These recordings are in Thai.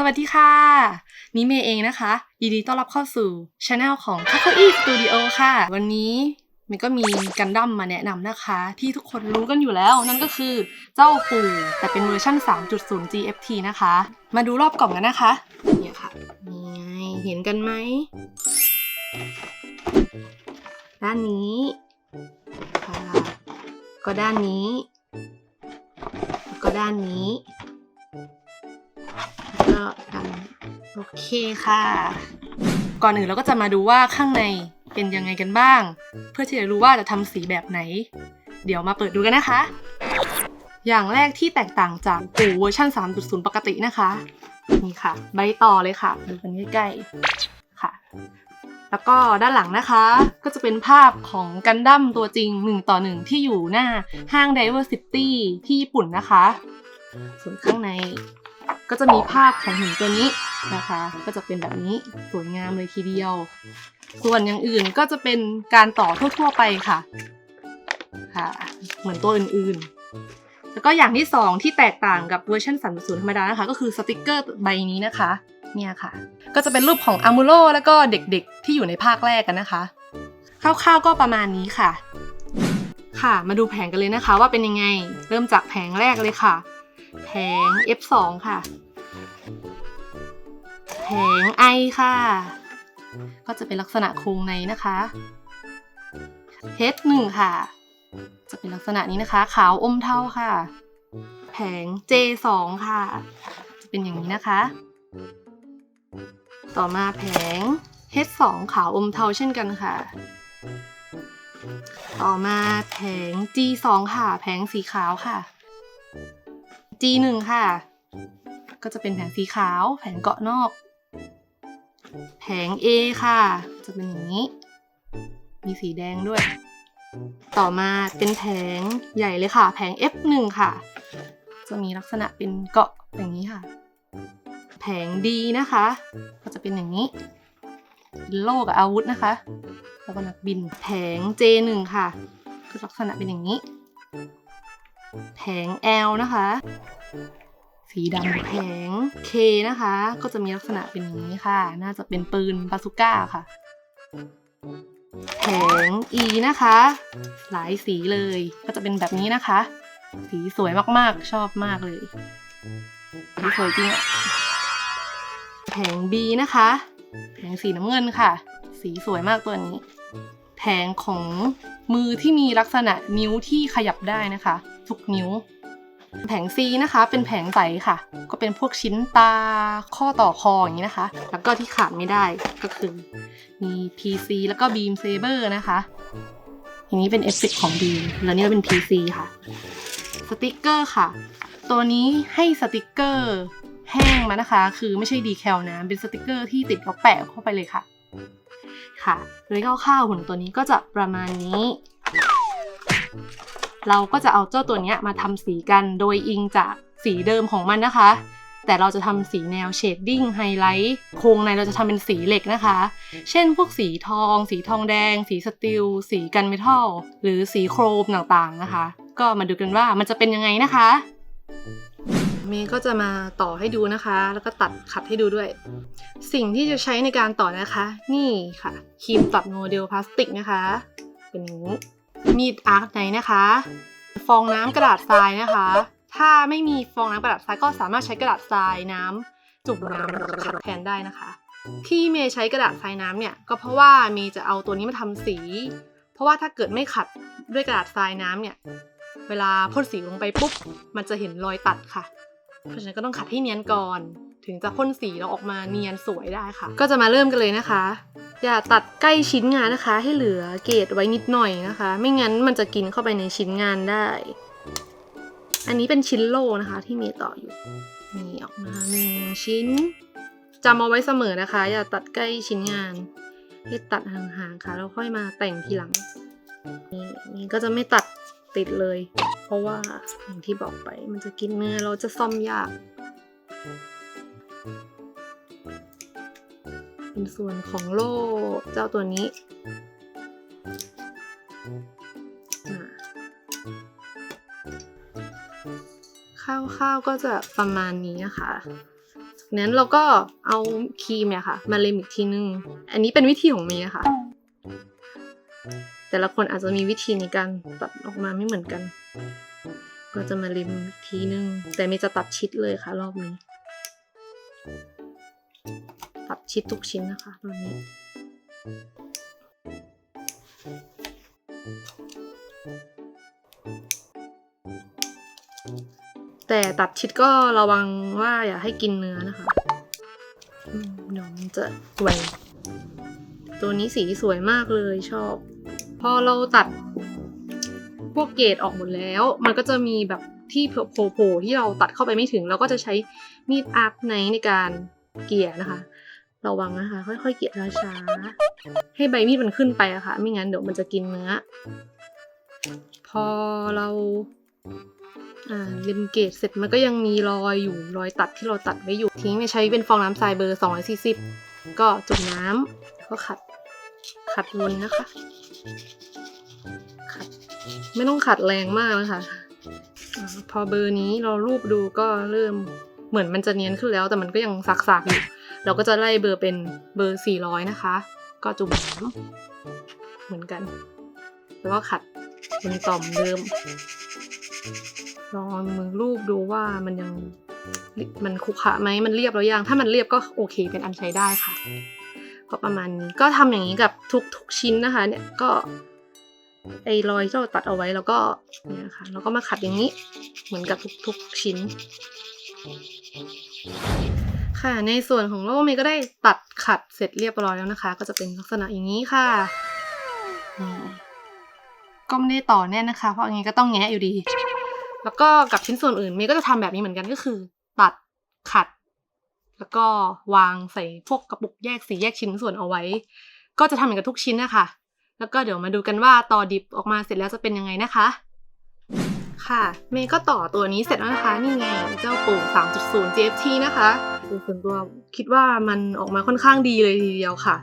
สวัสดีค่ะนี่เมย์เองนะคะ ยินดีต้อนรับเข้าสู่ช anel ของ t a k o e Studio ค่ะ วันนี้เมย์ก็มีกันดั้มมาแนะนำนะคะ ที่ทุกคนรู้กันอยู่แล้ว นั่นก็คือเจ้าปู่ แต่เป็นเวอร์ชัน3.0 GFT นะคะ มาดูรอบกล่องกันนะคะเนี่ยค่ะนี่ไงเห็นกันไหมด้านนี้ค่ะก็ด้านนี้ ก็ด้านนี้ โอเคค่ะ ก่อนอื่นเราก็จะมาดูว่าข้างในเป็นยังไงกันบ้าง เพื่อที่จะรู้ว่าจะทำสีแบบไหน เดี๋ยวมาเปิดดูกันนะคะ อย่างแรกที่แตกต่างจากปูเวอร์ชัน3.0 ปกตินะคะ นี่ค่ะ ใบต่อเลยค่ะ ดูกันใกล้ๆค่ะ แล้วก็ด้านหลังนะคะ ก็จะเป็นภาพของกันดั้มตัวจริง 1 ต่อ 1 ที่อยู่หน้าห้าง Diversity ที่ญี่ปุ่นนะคะ ส่วนข้างในก็จะมีภาพของหินตัวนี้ นะคะ ก็จะเป็นแบบนี้สวยงามเลยทีเดียว ส่วนอย่างอื่นก็จะเป็นการต่อทั่ว ๆ ไปค่ะค่ะ เหมือนตัวอื่นๆ แล้วก็อย่างที่สองที่แตกต่างกับเวอร์ชัน3.0ธรรมดานะคะ ก็คือสติกเกอร์ใบนี้นะคะเนี่ยค่ะ ก็จะเป็นรูปของอามูโ o แล้วก็เด็กๆ ที่อยู่ในภาคแรกกันนะคะคร่าวๆก็ประมาณนี้ค่ะ ค่ะ มาดูแผงกันเลยนะคะว่าเป็นยังไง เริ่มจากแผงแรกเลยค่ะ แผง F2 ค่ะ แผง I ค่ะ ก็จะเป็นลักษณะโครงในนะคะ H1 ค่ะ จะเป็นลักษณะนี้นะคะ ขาวอมเทาค่ะ แผง J2 ค่ะ จะเป็นอย่างนี้นะคะ ต่อมาแผง H2 ขาวอมเทาเช่นกันค่ะ ต่อมาแผง G2 ค่ะ แผงสีขาวค่ะ G1 ค่ะ ก็จะเป็นแผงสีขาว แผงเกาะนอก แผง A ค่ะ จะเป็นอย่างนี้ มีสีแดงด้วย ต่อมาเป็นแผงใหญ่เลยค่ะ แผง F1 ค่ะ จะมีลักษณะเป็นเกาะอย่างนี้ค่ะ แผง D นะคะ ก็จะเป็นอย่างนี้เป็นโล่กับอาวุธนะคะ แล้วก็นักบินแผง J1 ค่ะคือลักษณะเป็นอย่างนี้ แผง L นะคะ สีดำแผง K นะคะ ก็จะมีลักษณะเป็นอย่างนี้ค่ะ น่าจะเป็นปืนบาซูก้าค่ะ แผง E นะคะ หลายสีเลย ก็จะเป็นแบบนี้นะคะ สีสวยมากๆ ชอบมากเลยสีสวยจริงอะแผง B นะคะ แผงสีน้ำเงินค่ะ สีสวยมากตัวนี้ แผงของมือที่มีลักษณะนิ้วที่ขยับได้นะคะ ทุกนิ้ว แผง C นะคะ เป็นแผงใสค่ะ ก็เป็นพวกชิ้นตาข้อต่อคออย่างนี้นะคะ แล้วก็ที่ขาดไม่ได้ก็คือมี PC แล้วก็ Beam Saber นะคะอย่างนี้เป็นเอฟเฟกของ Beam แล้วนี่ก็เป็น PC ค่ะ สติกเกอร์ค่ะ ตัวนี้ให้สติกเกอร์แห้งมานะคะ คือไม่ใช่ดีแคลนะ เป็นสติกเกอร์ที่ติดแล้วแปะเข้าไปเลยค่ะ ค่ะโดยคร่าวๆหุ่นตัวนี้ก็จะประมาณนี้ เราก็จะเอาเจ้าตัวนี้มาทำสีกันโดยอิงจากสีเดิมของมันนะคะ แต่เราจะทำสีแนวเชดดิ้งไฮไลท์โครงในเราจะทำเป็นสีเหล็กนะคะ เช่นพวกสีทอง สีทองแดง สีสตีลสีกันเมทัลหรือสีโครมต่างๆนะคะ ก็มาดูกันว่ามันจะเป็นยังไงนะคะเมย์ก็จะมาต่อให้ดูนะคะ แล้วก็ตัดขัดให้ดูด้วย สิ่งที่จะใช้ในการต่อนะคะ นี่ค่ะครีมตัดโมเดลพลาสติกนะคะ เป็นอย่างนี้ มีดอาร์คไนนะคะ ฟองน้ำกระดาษทรายนะคะ ถ้าไม่มีฟองน้ำกระดาษทรายก็สามารถใช้กระดาษทรายน้ำจุ่มน้ำขัดแทนได้นะคะ ที่เมย์ใช้กระดาษทรายน้ำเนี่ยก็เพราะว่าเมย์จะเอาตัวนี้มาทำสี เพราะว่าถ้าเกิดไม่ขัดด้วยกระดาษทรายน้ำเนี่ยเวลาพ่นสีลงไปปุ๊บมันจะเห็นรอยตัดค่ะ เพราะฉะนั้นก็ต้องขัดให้เนียนก่อน ถึงจะพ่นสีแล้วออกมาเนียนสวยได้ค่ะ ก็จะมาเริ่มกันเลยนะคะ อย่าตัดใกล้ชิ้นงานนะคะ ให้เหลือเกรดไว้นิดหน่อยนะคะ ไม่งั้นมันจะกินเข้าไปในชิ้นงานได้ อันนี้เป็นชิ้นโลนะคะ ที่มีต่ออยู่นี่ออกมาหนึ่งชิ้นจำเอาไว้เสมอนะคะ อย่าตัดใกล้ชิ้นงานให้ตัดห่างๆค่ะแล้วค่อยมาแต่งทีหลังนี่นี่ก็จะไม่ตัดติดเลย เพราะว่าอย่างที่บอกไปมันจะกินเนื้อเราจะซ่อมยาก เป็นส่วนของโล่เจ้าตัวนี้อ่าคร่าวๆก็จะประมาณนี้นะคะนั้นเราก็เอาครีมเนี่ยค่ะ มาเลมอีกทีนึง อันนี้เป็นวิธีของเมย์ค่ะ แต่ละคนอาจจะมีวิธีในการตัดออกมาไม่เหมือนกัน ก็จะมาเลมอีกทีนึง แต่เมย์จะตัดชิดเลยค่ะ รอบนี้ ชิดทุกชิ้นนะคะรอบนี้ แต่ตัดชิดก็ระวังว่าอย่าให้กินเนื้อนะคะเดี๋ยวมันจะแหวงตัวนี้สีสวยมากเลยชอบ พอเราตัดพวกเกรดออกหมดแล้ว มันก็จะมีแบบที่โผล่ๆที่เราตัดเข้าไปไม่ถึง เราก็จะใช้มีดอาร์คไนในการเกลี่ยนะคะ ระวังนะคะ ค่อยๆเกลี่ยช้าๆให้ใบมีดมันขึ้นไปอะค่ะ ไม่งั้นเดี๋ยวมันจะกินเนื้อ พอเราอ่าริมเกตเสร็จมันก็ยังมีรอยอยู่รอยตัดที่เราตัดไว้อยู่ทิ้งไปใช้เป็นฟองน้ำทรายเบอร์ 240 ก็จุ่มน้ำก็ขัดขัดวนนะคะ ขัด ไม่ต้องขัดแรงมากนะคะอาพอเบอร์นี้เรารูปดูก็เริ่มเหมือนมันจะเนียนขึ้นแล้วแต่มันก็ยังสักๆอยู่ เราก็จะไล่เบอร์เป็นเบอร์ 400 นะคะ ก็จุ่มน้ำเหมือนกัน แล้วก็ขัดบนต่อมเดิม ลองเอามือรูปดูว่ามันยังมันคุขระไหมมันเรียบแล้วยังถ้ามันเรียบก็โอเคเป็นอันใช้ได้ค่ะก็ประมาณนี้ก็ทำอย่างนี้กับทุกทุกชิ้นนะคะ เนี่ยก็ไอ้รอยที่เราตัดเอาไว้แล้วก็เนี่ยค่ะแล้วก็มาขัดอย่างนี้เหมือนกับทุกทุกชิ้น ค่ะ ในส่วนของโลกเมย์ก็ได้ตัดขัดเสร็จเรียบร้อยแล้วนะคะ ก็จะเป็นลักษณะอย่างนี้ค่ะก็ไม่ได้ต่อแน่นนะคะ เพราะอย่างนี้ก็ต้องแงะอยู่ดี แล้วก็กับชิ้นส่วนอื่นเมย์ก็จะทำแบบนี้เหมือนกันก็คือ ตัดขัด แล้วก็วางใส่พวกกระปุกแยกสีแยกชิ้นส่วนเอาไว้ ก็จะทำเหมือนกับทุกชิ้นนะคะ แล้วก็เดี๋ยวมาดูกันว่าต่อดิบออกมาเสร็จแล้วจะเป็นยังไงนะคะค่ะ เมย์ก็ต่อตัวนี้เสร็จแล้วนะคะ นี่ไงเจ้าปู่3.0 GFT นะคะ ส่วนตัวคิดว่ามันออกมาค่อนข้างดีเลยทีเดียวค่ะ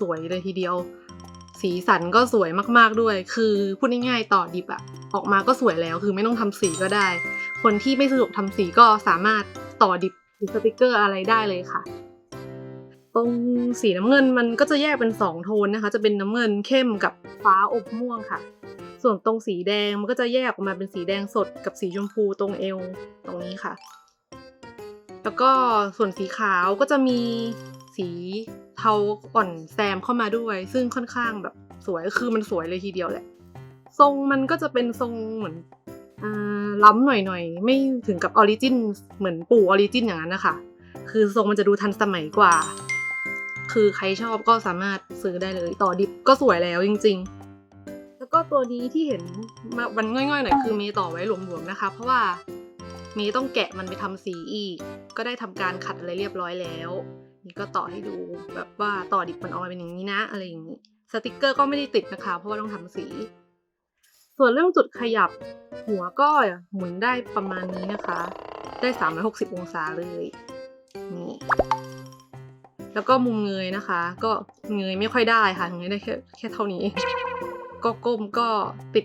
สวยเลยทีเดียว สีสันก็สวยมากๆด้วย คือพูดง่ายๆต่อดิบอะออกมาก็สวยแล้วคือไม่ต้องทำสีก็ได้ คนที่ไม่สะดวกทำสีก็สามารถต่อดิบหรือสติกเกอร์อะไรได้เลยค่ะ ตรงสีน้ำเงินมันก็จะแยกเป็นสองโทนนะคะ จะเป็นน้ำเงินเข้มกับฟ้าอบม่วงค่ะ ส่วนตรงสีแดงมันก็จะแยกออกมาเป็นสีแดงสดกับสีชมพูตรงเอวตรงนี้ค่ะ แล้วก็ส่วนสีขาวก็จะมีสีเทาอ่อนแซมเข้ามาด้วย ซึ่งค่อนข้างแบบสวยคือมันสวยเลยทีเดียวแหละ ทรงมันก็จะเป็นทรงเหมือนอล้ำหน่อยๆ ไม่ถึงกับออริจินเหมือนปู่ออริจินอย่างนั้นนะคะคือทรงมันจะดูทันสมัยกว่า คือใครชอบก็สามารถซื้อได้เลย ต่อดิบก็สวยแล้วจริง ๆ แล้วก็ตัวนี้ที่เห็นมันง่อยๆหน่อยคือเมย์ต่อไว้หลวมๆนะคะ เพราะว่า มย์ต้องแกะมันไปทำสีอีก ก็ได้ทำการขัดอะไรเรียบร้อยแล้ว นี่ก็ต่อให้ดูแบบว่าต่อดิบมันออกมาเป็นอย่างนี้นะ อะไรอย่างนี้ สติกเกอร์ก็ไม่ได้ติดนะคะ เพราะว่าต้องทำสี ส่วนเรื่องจุดขยับหัวก็หมุนได้ประมาณนี้นะคะ ได้ 360 องศาเลยนี่แล้วก็มุมเงยนะคะ ก็เงยไม่ค่อยได้ค่ะเงยได้แค่แค่เท่านี้ ก็ก้มก็ติด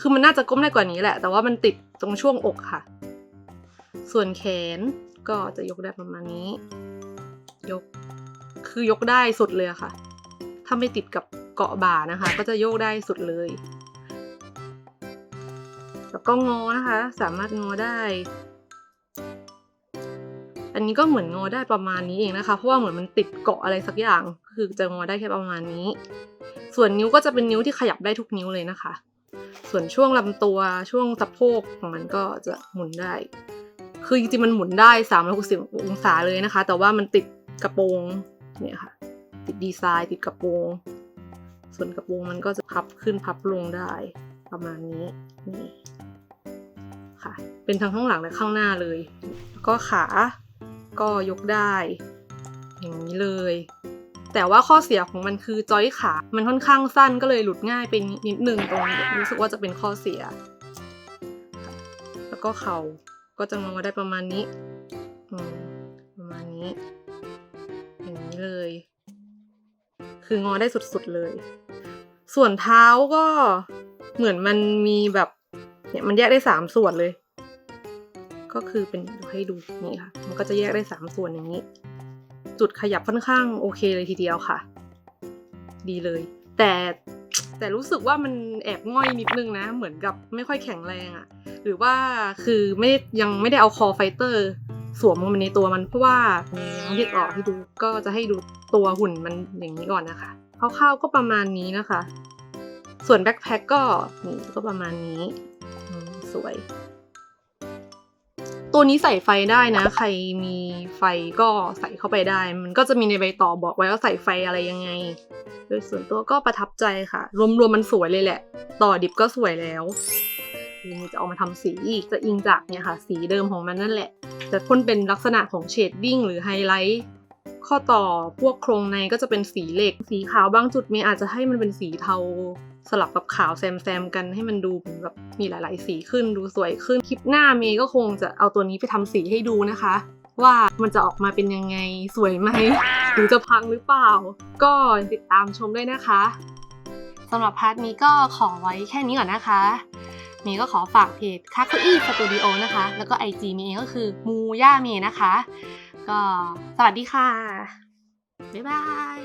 คือมันน่าจะก้มได้กว่านี้แหละ แต่ว่ามันติดตรงช่วงอกค่ะ ส่วนแขนก็จะยกได้ประมาณนี้ ยก คือยกได้สุดเลยค่ะ ถ้าไม่ติดกับเกาะบ่านะคะ ก็จะโยกได้สุดเลย แล้วก็งอนะคะ สามารถงอได้ อันนี้ก็เหมือนงอได้ประมาณนี้เองนะคะ เพราะว่าเหมือนมันติดเกาะอะไรสักอย่าง คือจะงอได้แค่ประมาณนี้ ส่วนนิ้วก็จะเป็นนิ้วที่ขยับได้ทุกนิ้วเลยนะคะ ส่วนช่วงลำตัวช่วงสะโพกของมันก็จะหมุนได้ คือจริงๆมันหมุนได้360องศาเลยนะคะ แต่ว่ามันติดกระโปรงเนี่ยค่ะ ติดดีไซน์ติดกระโปรง ส่วนกระโปรงมันก็จะพับขึ้นพับลงได้ ประมาณนี้นี่ค่ะ เป็นทั้งข้างหลังและข้างหน้าเลย แล้วก็ขาก็ยกได้ อย่างนี้เลย แต่ว่าข้อเสียของมันคือจอยขา มันค่อนข้างสั้นก็เลยหลุดง่ายไปนิดนึงตรงนี้รู้สึกว่าจะเป็นข้อเสีย แล้วก็เข่า ก็จะงอได้ประมาณนี้ประมาณนี้ อย่างนี้เลย คืองอได้สุดๆเลย ส่วนเท้าก็เหมือนมันมีแบบเนี่ยมันแยกได้สามส่วนเลย ก็คือเป็นให้ดูนี่ค่ะ มันก็จะแยกได้สามส่วนอย่างนี้ จุดขยับค่อนข้างโอเคเลยทีเดียวค่ะ ดีเลย แต่ แต่รู้สึกว่ามันแอบง่อยนิดนึงนะ เหมือนกับไม่ค่อยแข็งแรงอะหรือว่าคือไม่ยังไม่ได้เอาคอไฟเตอร์สวมลงไปในตัวมันเพราะว่าน้องเรียกออกให้ดูก็จะให้ดูตัวหุ่นมันอย่างนี้ก่อนนะคะคร่าวๆก็ประมาณนี้นะคะ ส่วนแบ็คแพ็คก็นี่ก็ประมาณนี้สวย ตัวนี้ใส่ไฟได้นะ ใครมีไฟก็ใส่เข้าไปได้ มันก็จะมีในใบต่อบอกไว้ว่าใส่ไฟอะไรยังไง โดยส่วนตัวก็ประทับใจค่ะ รวมๆมันสวยเลยแหละ ต่อดิบก็สวยแล้วทีนี้จะเอามาทำสีอีกจะอิงจากเนี่ยค่ะ สีเดิมของมันนั่นแหละ แต่พ่นเป็นลักษณะของเชดดิ้งหรือไฮไลท์ข้อต่อพวกโครงในก็จะเป็นสีเหล็ก สีขาวบางจุดมย์อาจจะให้มันเป็นสีเทา สลับกับขาวแซมๆกันให้มันดูแบบมีหลาย ๆ สีขึ้นดูสวยขึ้นคลิปหน้าเมย์ก็คงจะเอาตัวนี้ไปทำสีให้ดูนะคะ ว่ามันจะออกมาเป็นยังไงสวยไหมหรือจะพังหรือเปล่า ก็ติดตามชมด้วยนะคะสำหรับพาร์ทนี้ก็ขอไว้แค่นี้ก่อนนะคะเมย์ก็ขอฝากเพจคาคุอี้สตูดิโอนะคะ แล้วก็ IG เมย์เองก็คือมูย่าเมย์นะคะ ก็สวัสดีค่ะ บ๊ายบาย